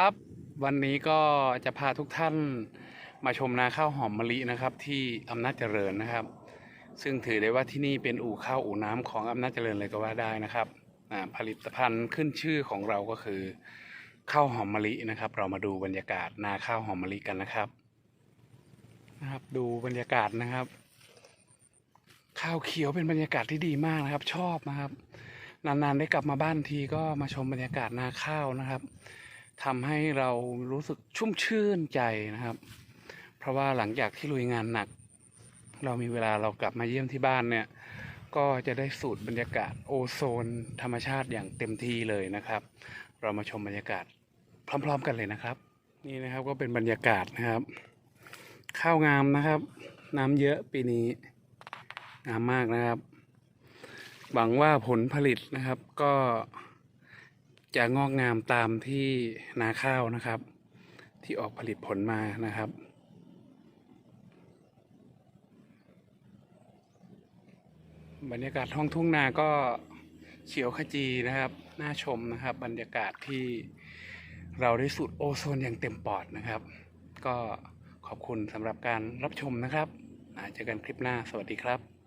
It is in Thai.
ครับ วันนี้ก็จะพาทุกท่านมาชมนาข้าวหอมมะลินะครับ ที่อำนาจเจริญนะครับ ซึ่งถือได้ว่าที่นี่เป็นอู่ข้าวอู่น้ำของอำนาจเจริญเลยก็ว่าได้นะครับผลิตภัณฑ์ขึ้นชื่อของเราก็คือข้าวหอมมะลินะครับ เรามาดูบรรยากาศนาข้าวหอมมะลิกันนะครับนะครับ ดูบรรยากาศนะครับ ข้าวเขียวเป็นบรรยากาศที่ดีมากนะครับ ชอบนะครับนานๆได้กลับมาบ้านทีก็มาชมบรรยากาศนาข้าวนะครับ ทำให้เรารู้สึกชุ่มชื่นใจนะครับ เพราะว่าหลังจากที่ลุยงานหนัก เรามีเวลาเรากลับมาเยี่ยมที่บ้านเนี่ย ก็จะได้สูตรบรรยากาศโอโซน ธรรมชาติอย่างเต็มที่เลยนะครับ เรามาชมบรรยากาศพร้อม ๆ กันเลยนะครับ นี่นะครับก็เป็นบรรยากาศนะครับ ข้าวงามนะครับ น้ำเยอะปีนี้งามมากนะครับ หวังว่าผลผลิตนะครับก็ จะงอกงามตามที่นาข้าวนะครับ ที่ออกผลิตผลมานะครับ บรรยากาศท้องทุ่งนาก็เขียวขจีนะครับน่าชมนะครับ บรรยากาศที่เราได้สูดโอโซนอย่างเต็มปอดนะครับ ก็ขอบคุณสำหรับการรับชมนะครับอ่าเจอกันคลิปหน้าสวัสดีครับ